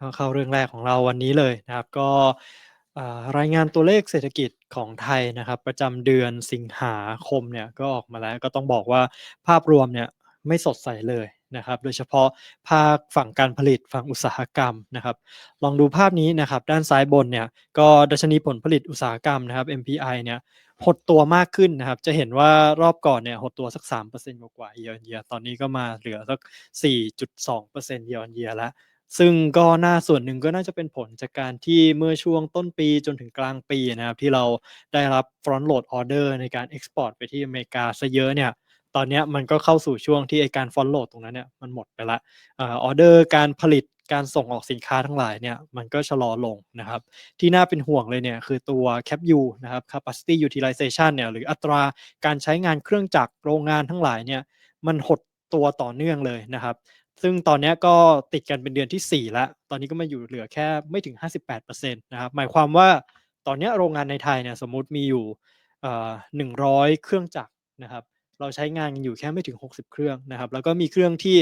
ก็เข้าเรื่องแรกของเราวันนี้เลยนะครับ ก็รายงานตัวเลขเศรษฐกิจของไทยนะครับ ประจำเดือนสิงหาคมเนี่ยก็ออกมาแล้วก็ต้องบอกว่าภาพรวมเนี่ยไม่สดใสเลยนะครับ โดยเฉพาะภาคฝั่งการผลิตฝั่งอุตสาหกรรมนะครับ ลองดูภาพนี้นะครับ ด้านซ้ายบนเนี่ยก็ดัชนีผลผลิตอุตสาหกรรมนะครับ MPI เนี่ยหดตัวมากขึ้นนะครับ จะเห็นว่ารอบก่อนเนี่ยหดตัวสัก 3%กว่าๆ year on year ตอนนี้ก็มาเหลือสัก 4.2% year on year แล้ว ซึ่งก็น่าส่วนหนึ่งก็น่าจะเป็นผลจากการที่เมื่อช่วงต้นปีจนถึงกลางปีนะครับ ที่เราได้รับ front load order ในการ export ไปที่อเมริกาซะเยอะเนี่ยตอนนี้มันก็เข้าสู่ช่วงที่ไอการ front load ตรงนั้นเนี่ยมันหมดไปล้วอ่าออเดอร์การผลิตการส่งออกสินค้าทั้งหลายเนี่ยมันก็ชะลอลงนะครับ ที่น่าเป็นห่วงเลยเนี่ยคือตัว CapU นะครับ Capacity Utilization เนี่ยหรืออัตราการใช้งานเครื่องจักรโรงงานทั้งหลายเนี่ยมันหดตัวต่อเนื่องเลยนะครับ ซึ่งตอนนี้ก็ติดกันเป็นเดือนที่ 4 แล้ว ตอนนี้ก็มาอยู่เหลือแค่ไม่ถึง 58%นะครับ หมายความว่าตอนนี้โรงงานในไทยเนี่ยสมมติมีอยู่เอ่อ100เครื่องจักรนะครับ เราใช้งานกันอยู่แค่ไม่ถึง 60 เครื่องนะครับ แล้วก็มีเครื่องที่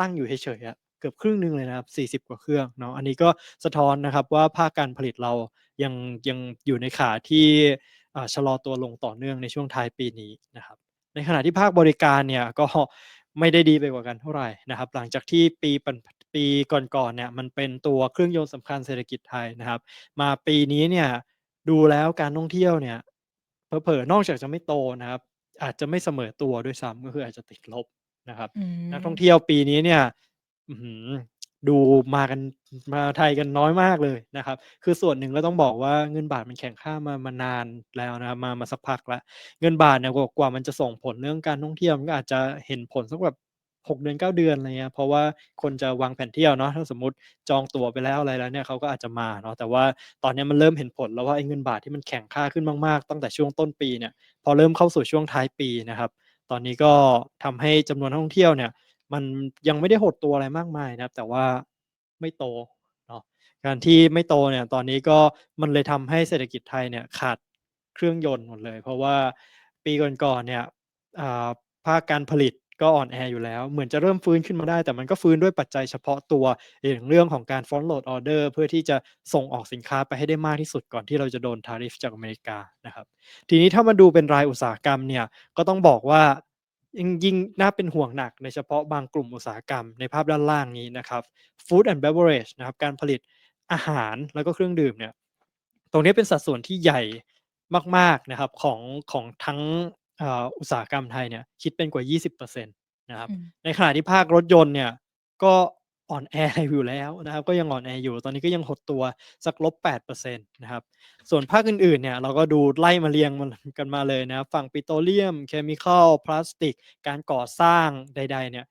ตั้งอยู่เฉยๆเกือบครึ่งหนึ่งเลยนะครับ 40 กว่าเครื่องเนาะ อันนี้ก็สะท้อนนะครับว่าภาคการผลิตเรายังยังอยู่ในขาที่ชะลอตัวลงต่อเนื่องในช่วงท้ายปีนี้นะครับ ในขณะที่ภาคบริการเนี่ยก็ ไม่ได้ดีไปกว่ากันเท่าไรนะครับ หลังจากที่ปีปันปีก่อนๆเนี่ยมันเป็นตัวเครื่องยนต์สำคัญเศรษฐกิจไทยนะครับ มาปีนี้เนี่ยดูแล้วการท่องเที่ยวเนี่ยเผลอๆนอกจากจะไม่โตนะครับ อาจจะไม่เสมอตัวด้วยซ้ำก็คืออาจจะติดลบนะครับอืนักท่องมเที่ยวปีนี้เนี่ยอื้อฮือ ดูมากันมาไทยกันน้อยมากเลยนะครับ คือส่วนหนึ่งก็ต้องบอกว่าเงินบาทมันแข็งค่ามามานานแล้วนะมามาสักพักล้วเงินบาทเนี่ยกว่ากว่ามันจะส่งผลเรื่องการท่องเที่ยวมันก็อาจจะเห็นผลสักแบบ6เดือน9เดือนอะไรเงี้ยเพราะว่าคนจะวางแผนเที่ยวเนาะถ้าสมมติจองตั๋วไปแล้วอะไรแล้วเนี่ยเขาก็อาจจะมาเนาะแต่ว่าตอนนี้มันเริ่มเห็นผลแล้วว่าไอ้เงินบาทที่มันแข็งค่าขึ้นมากๆ ตั้งแต่ช่วงต้นปีเนี่ยพอเริ่มเข้าสู่ช่วงท้ายปีนะครับ ตอนนี้ก็ทำให้จำนวนท่องเที่ยวเนี่ย มันยังไม่ได้หดตัวอะไรมากมายนะครับ แต่ว่าไม่โตเนาะการที่ไม่โตเนี่ยตอนนี้ก็มันเลยทำให้เศรษฐกิจไทยเนี่ยขาดเครื่องยนต์หมดเลย เพราะว่าปีก่อนๆเนี่ยภาคการผลิตก็อ่อนแออยู่แล้ว เหมือนจะเริ่มฟื้นขึ้นมาได้ แต่มันก็ฟื้นด้วยปัจจัยเฉพาะตัวอย่างเรื่องของการ front load order เพื่อที่จะส่งออกสินค้าไปให้ได้มากที่สุดก่อนที่เราจะโดน tariff จากอเมริกานะครับ ทีนี้ถ้ามาดูเป็นรายอุตสาหกรรมเนี่ยก็ต้องบอกว่า ยิ่งยิ่งน่าเป็นห่วงหนักในเฉพาะบางกลุ่มอุตสาหกรรมในภาพด้านล่างนี้นะครับ Food and Beverage นะครับการผลิตอาหารแล้วก็เครื่องดื่มเนี่ยตรงนี้เป็นสัดส่วนที่ใหญ่มากๆนะครับของของทั้งอ่าอุตสาหกรรมไทยเนี่ยคิดเป็นกว่า 20%นะครับอืมในขณะที่ภาครถยนต์เนี่ยก็ อ่อนแออยู่แล้วนะครับ ก็ยังอ่อนแออยู่ ตอนนี้ก็ยังหดตัวสักลบ -8% นะครับ ส่วนภาคอื่นๆเนี่ยเราก็ดูไล่มาเรียงมันกันมาเลยนะครับ ฝั่งปิโตรเลียม เคมีคัลพลาสติก การก่อสร้างใด ๆ เนี่ย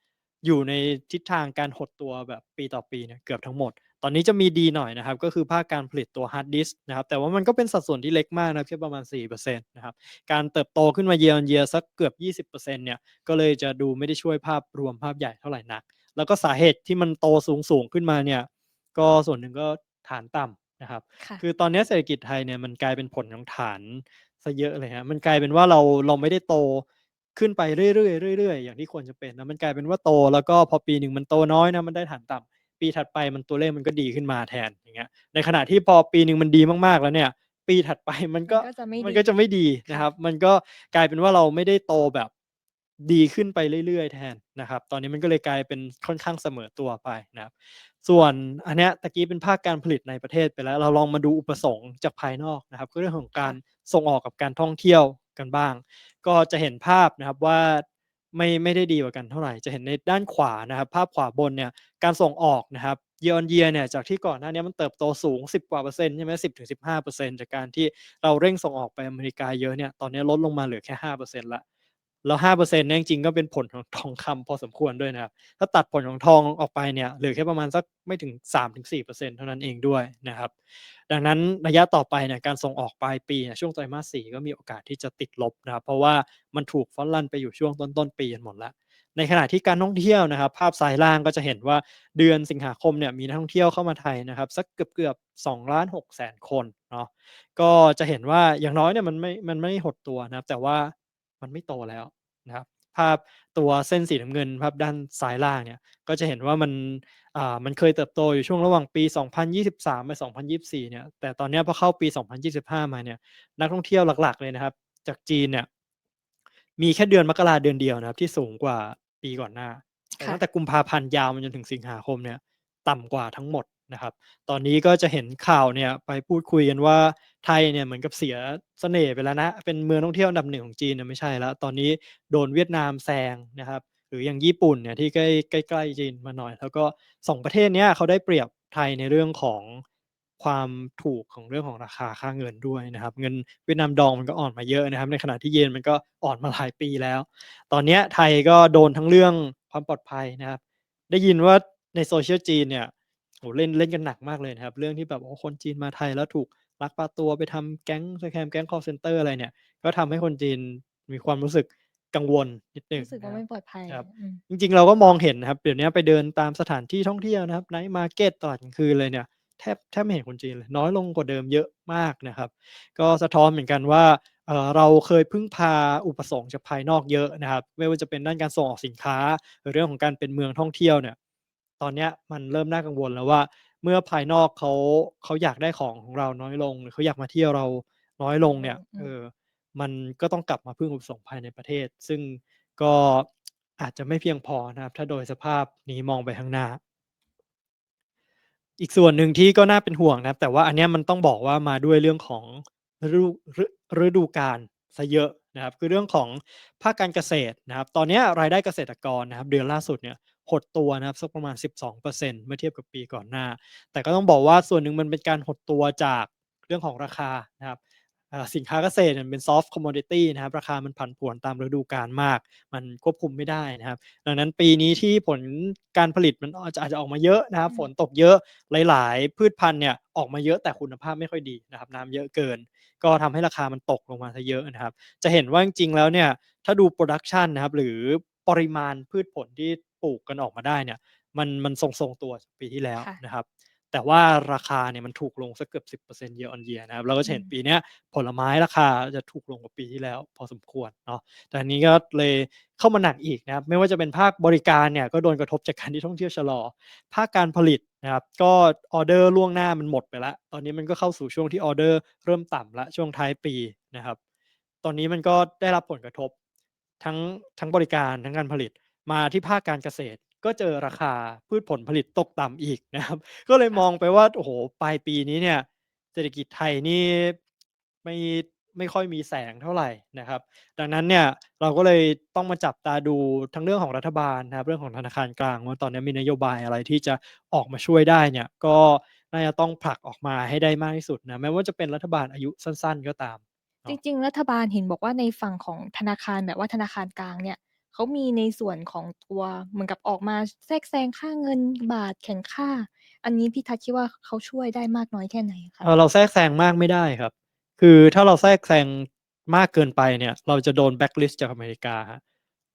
อยู่ในทิศทางการหดตัวแบบปีต่อปีเนี่ยเกือบทั้งหมด ตอนนี้จะมีดีหน่อยนะครับ ก็คือภาคการผลิตตัวฮาร์ดดิสนะครับ แต่ว่ามันก็เป็นสัดส่วนที่เล็กมากนะแค่ประมาณ4%นะครับ การเติบโตขึ้นมา year on year สักเกือบ 20%เนี่ย ก็เลยจะดูไม่ได้ช่วยภาพรวมภาพใหญ่เท่าไรนัก แล้วก็สาเหตุที่มันโตสูงๆขึ้นมาเนี่ย ก็ส่วนหนึ่งก็ฐานต่ำนะครับค่ะคือตอนเนี้ยเศรษฐกิจไทยเนี่ยมันกลายเป็นผลของฐานเสียเยอะเลยครับมันกลายเป็นว่าเราเราไม่ได้โตขึ้นไปเรื่อยๆเรื่อยๆอย่างที่ควรจะเป็นนะมันกลายเป็นว่าโตแล้วก็พอปีหนึ่งมันโตน้อยนะมันได้ฐานต่ำปีถัดไปมันตัวเลขมันก็ดีขึ้นมาแทนอย่างเงี้ยในขณะที่พอปีหนึ่งมันดีมากๆแล้วเนี่ย ปีถัดไปมันมัก็นก็จะไม่มันดีก็จะไม่ดีนะค่ะครับ มันก็กลายเป็นว่าเราไม่ได้โตแบบ ดีขึ้นไปเรื่อยๆ แทนนะครับ ตอนนี้มันก็เลยกลายเป็นค่อนข้างเสมอตัวไปนะครับ ส่วนอันเนี้ยตะกี้เป็นภาคการผลิตในประเทศไปแล้ว เราลองมาดูอุปสงค์จากภายนอกนะครับก็เรื่องของการค่ะส่งออกกับการท่องเที่ยวกันบ้าง ก็จะเห็นภาพนะครับว่าไม่ไม่ได้ดีกว่ากันเท่าไรจะเห็นในด้านขวานะครับ ภาพขวาบนเนี่ยการส่งออกนะครับ year on year เนี่ยจากที่ก่อนหน้าเนี้ยมันเติบโตสูง 10 กว่าเปอร์เซ็นต์ใช่ไหม10-15%จากการที่เราเร่งส่งออกไปอเมริกาเยอะเนี่ยตอนนี้ลดลงมาเหลือแค่5%แล้ว แล้ว5%เนี่ยจริงก็เป็นผลของทองคำพอสมควรด้วยนะครับ ถ้าตัดผลของทองออกไปเนี่ยเหลือแค่ประมาณสักไม่ถึง3-4%เท่านั้นเองด้วยนะครับ ดังนั้นระยะต่อไปเนี่ยการส่งออกปลายปีช่วงไตรมาส4ก็มีโอกาสที่จะติดลบนะครับ เพราะว่ามันถูก front run ไปอยู่ช่วงต้นๆปีกันหมดแล้วในขณะที่การท่องเที่ยวนะครับ ภาพซ้ายล่างก็จะเห็นว่าเดือนสิงหาคมเนี่ยมีนักท่องเที่ยวเข้ามาไทยนะครับสักเกือบๆ2,600,000คนเนาะก็จะเห็นว่าอย่างน้อยเนี่ยมันไม่มันไม่หดตัวนะครับ แต่ว่ามันไม่โตแล้ว นะครับภาพตัวเส้นสีน้ำเงินภาพด้านซ้ายล่างเนี่ยก็จะเห็นว่ามันอ่ามันเคยเติบโตอยู่ช่วงระหว่างปี 2023ไป2024เนี่ยแต่ตอนเนี้ยพอเข้าปี 2025 มาเนี่ยนักท่องเที่ยวหลักๆเลยนะครับ จากจีนเนี่ยมีแค่เดือนมกราเดือนเดียวนะครับที่สูงกว่าปีก่อนหน้าแต่ค่ตั้ะงแต่กุมภาพันธ์ยาวมาจนถึงสิงหาคมเนี่ยต่ำกว่าทั้งหมดนะครับ ตอนนี้ก็จะเห็นข่าวเนี่ยไปพูดคุยกันว่า ไทยเนี่ยเหมือนกับเสียเสน่ห์ไปแล้วนะ เป็นเมืองท่องเที่ยวอันดับ1ของจีนเนี่ยไม่ใช่แล้ว ตอนนี้โดนเวียดนามแซงนะครับ หรืออย่างญี่ปุ่นเนี่ยที่ใกล้ใกล้จีนมาหน่อย แล้วก็2ประเทศเนี้ยเขาได้เปรียบไทยในเรื่องของความถูกของเรื่องของราคาค่าเงินด้วยนะครับ เงินเวียดนามดองมันก็อ่อนมาเยอะนะครับ ในขณะที่เยนมันก็อ่อนมาหลายปีแล้ว ตอนนี้ไทยก็โดนทั้งเรื่องความปลอดภัยนะครับ ได้ยินว่าใน social จีนเนี่ยโอ้เล่นเล่นกันหนักมากเลยนะครับ เรื่องที่แบบโอ้คนจีนมาไทยแล้วถูก ลักพาตัวไปทำแก๊งสแกมแก๊งคอลเซนเตอร์อะไรเนี่ย ก็ทำให้คนจีนมีความรู้สึกกังวลนิดหนึ่งรู้สึกนว่าะคไมรั่บปลอดภัยครับอืมจริงๆเราก็มองเห็นนะครับเดี๋ยวเนี้ยไปเดินตามสถานที่ท่องเที่ยวนะครับไนต์มาร์เกตตลาดกลางคืนเลยเนี่ยแทบแทบไม่เห็นคนจีนเลยน้อยลงกว่าเดิมเยอะมากนะครับ ก็สะท้อนเหมือนกันว่าเอ่อเราเคยพึ่งพาอุปสงค์จากภายนอกเยอะนะครับ ไม่ว่าจะเป็นด้านการส่งออกสินค้า หรือเรื่องของการเป็นเมืองท่องเที่ยวเนี่ย ตอนเนี้ยมันเริ่มน่ากังวลแล้วว่า เมื่อภายนอกเขาเขาอยากได้ของของเราน้อยลง หรือเขาอยากมาเที่ยวเราน้อยลงเนี่ยอืมเออมันก็ต้องกลับมาพึ่งอุปสงค์ภายในประเทศ ซึ่งก็อาจจะไม่เพียงพอนะครับ ถ้าโดยสภาพนี้มองไปข้างหน้า อีกส่วนหนึ่งที่ก็น่าเป็นห่วงนะครับ แต่ว่าอันเนี้ยมันต้องบอกว่ามาด้วยเรื่องของฤดูฤฤดูกาลเสียเยอะนะครับ คือเรื่องของภาคการเกษตรนะครับ ตอนเนี้ยรายได้เกษตรกรนะครับ เดือนล่าสุดเนี่ย หดตัวนะครับสักประมาณ 12%เมื่อเทียบกับปีก่อนหน้า แต่ก็ต้องบอกว่าส่วนหนึ่งมันเป็นการหดตัวจากเรื่องของราคานะครับอ่าสินค้าเกษตรเนี่ยมันเป็น Soft Commodity นะครับ ราคามันผันผวนตามฤดูกาลมาก มันควบคุมไม่ได้นะครับ ดังนั้นปีนี้ที่ผลการผลิตมันอาจจะอาจจะออกมาเยอะนะครับอืฝมนตกเยอะหลาย ๆ พืชพันธุ์เนี่ยออกมาเยอะแต่คุณภาพไม่ค่อยดีนะครับ น้ำเยอะเกิน ก็ทำให้ราคามันตกลงมาเสียเยอะนะครับ จะเห็นว่าจริงๆแล้วเนี่ยถ้าดู Production นะครับหรือปริมาณพืชผลที่ ปลูกกันออกมาได้เนี่ย มันมันทรงๆตัวจากปีที่แล้วค่ะ นะครับ แต่ว่าราคาเนี่ยมันถูกลงสักเกือบ 10% year on year นะครับเราก็จะเห็นอืมปีเนี้ยผลไม้ราคาจะถูกลงกว่าปีที่แล้ว พอสมควรเนาะแต่อันนี้ก็เลยเข้ามาหนักอีกนะครับ ไม่ว่าจะเป็นภาคบริการเนี่ยก็โดนกระทบจากการที่ท่องเที่ยวชะลอ ภาคการผลิตนะครับ ก็ออร์เดอร์ล่วงหน้ามันหมดไปแล้ว ตอนนี้มันก็เข้าสู่ช่วงที่ออร์เดอร์เริ่มต่ำแล้วช่วงท้ายปีนะครับ ตอนนี้มันก็ได้รับผลกระทบ ทั้งทั้งบริการทั้งการผลิต มาที่ภาคการเกษตร ก็เจอราคาพืชผลผลิตตกต่ำอีกนะครับ ก็เลยค่มะองไปว่าโอ้โฮปลายปีนี้เนี่ย เศรษฐกิจไทยนี่ไม่ไม่ค่อยมีแสงเท่าไรนะครับ ดังนั้นเนี่ยเราก็เลยต้องมาจับตาดูทั้งเรื่องของรัฐบาลนะครับเรื่องของธนาคารกลางว่าตอนนี้มีนโยบายอะไรที่จะออกมาช่วยได้เนี่ย ก็น่าจะต้องผลักออกมาให้ได้มากที่สุดนะแม้ว่าจะเป็นรัฐบาลอายุสั้น ๆ ก็ตามจเนาะริง ๆ รัฐบาลเห็นบอกว่าในฝั่งของธนาคารแบบว่าธนาคารกลางเนี่ย เขามีในส่วนของตัวเหมือนกับออกมาแทรกแซงค่าเงินบาทแข่งค่า อันนี้พี่ทัศน์คิดว่าเขาช่วยได้มากน้อยแค่ไหนคะ?เออเราแทรกแซงมากไม่ได้ครับ คือถ้าเราแทรกแซงมากเกินไปเนี่ย เราจะโดน blacklist จากอเมริกา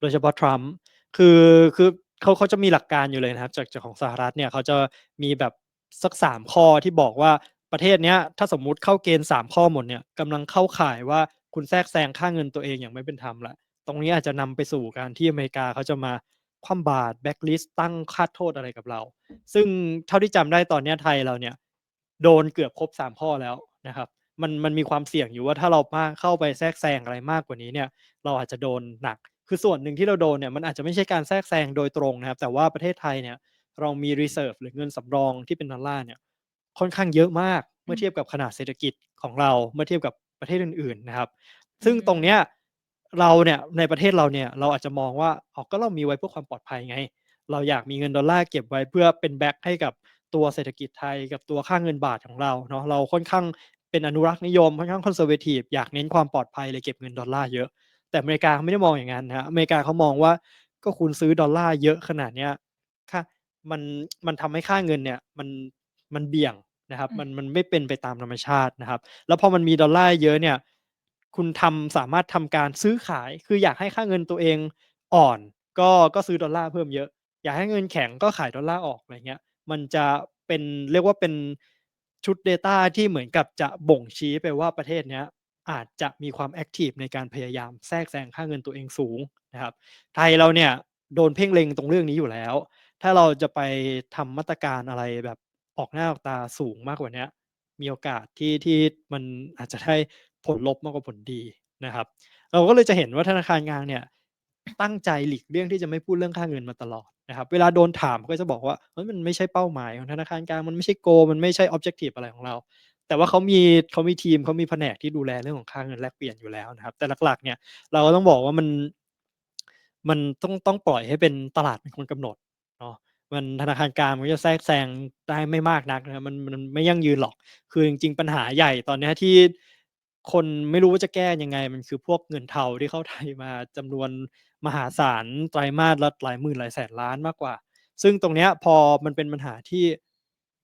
โดยเฉพาะทรัมป์คือคือเขาเขาจะมีหลักการอยู่เลยนะครับ จากจากของสหรัฐเนี่ยเขาจะมีแบบสัก3ข้อที่บอกว่าประเทศเนี้ยถ้าสมมุติเข้าเกณฑ์3ข้อหมดเนี่ยกำลังเข้าข่ายว่าคุณแทรกแซงค่าเงินตัวเองอย่างไม่เป็นธรรมแล้ว ตรงนี้อาจจะนำไปสู่การที่อเมริกาเขาจะมาคว่ำบาตร blacklist ตั้งค่าโทษอะไรกับเรา ซึ่งเท่าที่จำได้ตอนนี้ไทยเราเนี่ยโดนเกือบครบ3ข้อแล้วนะครับมันมันมีความเสี่ยงอยู่ว่าถ้าเรามาเข้าไปแทรกแซงอะไรมากกว่านี้เนี่ยเราอาจจะโดนหนัก คือส่วนหนึ่งที่เราโดนเนี่ยมันอาจจะไม่ใช่การแทรกแซงโดยตรงนะครับ แต่ว่าประเทศไทยเนี่ยเรามีรีเซิร์ฟหรือเงินสำรองที่เป็นดอลลาร์เนี่ยค่อนข้างเยอะมากเมื่อเทียบกับขนาดเศรษฐกิจของเราเมื่อเทียบกับประเทศอื่นๆนะครับ ซึ่งตรงเนี้ย เราเนี่ยในประเทศเราเนี่ยเราอาจจะมองว่าอ้าวก็เรามีไว้เพื่อความปลอดภัยไง เราอยากมีเงินดอลลาร์เก็บไว้เพื่อเป็นแบ็กให้กับตัวเศรษฐกิจไทยกับตัวค่าเงินบาทของเราเนาะเราค่อนข้างเป็นอนุรักษ์นิยมค่อนข้างคอนเซอร์เวทิฟอยากเน้นความปลอดภัยเลยเก็บเงินดอลลาร์เยอะ แต่อเมริกาเขาไม่ได้มองอย่างงั้นนะครับอเมริกาเขามองว่าก็คุณซื้อดอลลาร์เยอะขนาดเนี้ยค่ามันมันทำให้ค่าเงินเนี่ยมันมันเบี่ยงนะครับอืมมันมันไม่เป็นไปตามธรรมชาตินะครับ แล้วพอมันมีดอลลาร์เยอะเนี่ย คุณทำสามารถทำการซื้อขาย คืออยากให้ค่าเงินตัวเองอ่อน ก็ก็ซื้อดอลลาร์เพิ่มเยอะ อยากให้เงินแข็งก็ขายดอลลาร์ออกอะไรเงี้ย มันจะเป็นเรียกว่าเป็นชุด Data ที่เหมือนกับจะบ่งชี้ไปว่าประเทศเนี้ยอาจจะมีความแอ็กทิฟในการพยายามแทรกแซงค่าเงินตัวเองสูงนะครับไทยเราเนี่ยโดนเพ่งเล็งตรงเรื่องนี้อยู่แล้ว ถ้าเราจะไปทำมาตรการอะไรแบบออกหน้าออกตาสูงมากกว่านี้มีโอกาสที่ที่มันอาจจะได้ ผลลบมากกว่าผลดีนะครับ เราก็เลยจะเห็นว่าธนาคารกลางเนี่ยตั้งใจหลีกเลี่ยงที่จะไม่พูดเรื่องค่าเงินมาตลอดนะครับ เวลาโดนถามก็จะบอกว่ามันไม่ใช่เป้าหมายของธนาคารกลางมันไม่ใช่ goal มันไม่ใช่ objective อะไรของเรา แต่ว่าเขามีเขามีทีมเขามีแผนกที่ดูแลเรื่องของค่าเงินแลกเปลี่ยนอยู่แล้วนะครับ แต่หลักๆเนี่ยเราก็ต้องบอกว่ามันมันต้องต้องปล่อยให้เป็นตลาดเป็นคนกำหนดเนาะมันธนาคารกลางมันจะแทรกแซงได้ไม่มากนักนะมันมันไม่ยั่งยืนหรอก คือจริง ๆ ปัญหาใหญ่ตอนนี้ที่ คนไม่รู้ว่าจะแก้ยังไง มันคือพวกเงินเทาที่เข้าไทยมาจำนวนมหาศาลไตรมาสละหลายหมื่นหลายแสนล้านมากกว่า ซึ่งตรงเนี้ยพอมันเป็นปัญหาที่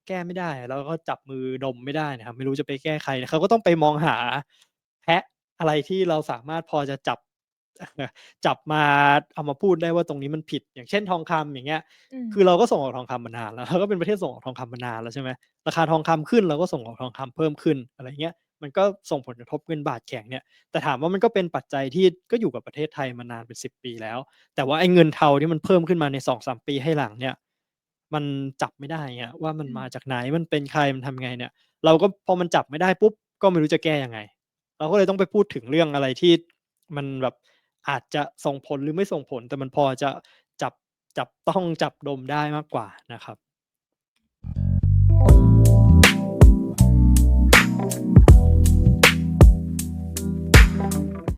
แก้ไม่ได้ แล้วก็จับมือดมไม่ได้นะครับ ไม่รู้จะไปแก้ใครเขาก็ต้องไปมองหาแพะอะไรที่เราสามารถพอจะจับจับมาเอามาพูดได้ว่าตรงนี้มันผิด อย่างเช่นทองคำอย่างเงี้ยอืมคือเราก็ส่งออกทองคำมานานแล้วเราก็เป็นประเทศส่งออกทองคำมานานแล้วใช่ไหมราคาทองคำขึ้นเราก็ส่งออกทองคำเพิ่มขึ้นอะไรเงี้ย มันก็ส่งผลกระทบเงินบาทแข็งเนี่ยแต่ถามว่ามันก็เป็นปัจจัยที่ก็อยู่กับประเทศไทยมานานเป็น 10 ปีแล้ว แต่ว่าไอ้เงินเทาที่มันเพิ่มขึ้นมาใน2-3ปีให้หลังเนี่ยมันจับไม่ได้ไงว่ามันอืมมาจากไหนมันเป็นใครมันทำยังไงเนี่ย เราก็พอมันจับไม่ได้ปุ๊บก็ไม่รู้จะแก้ยังไง เราก็เลยต้องไปพูดถึงเรื่องอะไรที่มันแบบอาจจะส่งผลหรือไม่ส่งผล แต่มันพอจะจับจับต้องจับดมได้มากกว่านะครับ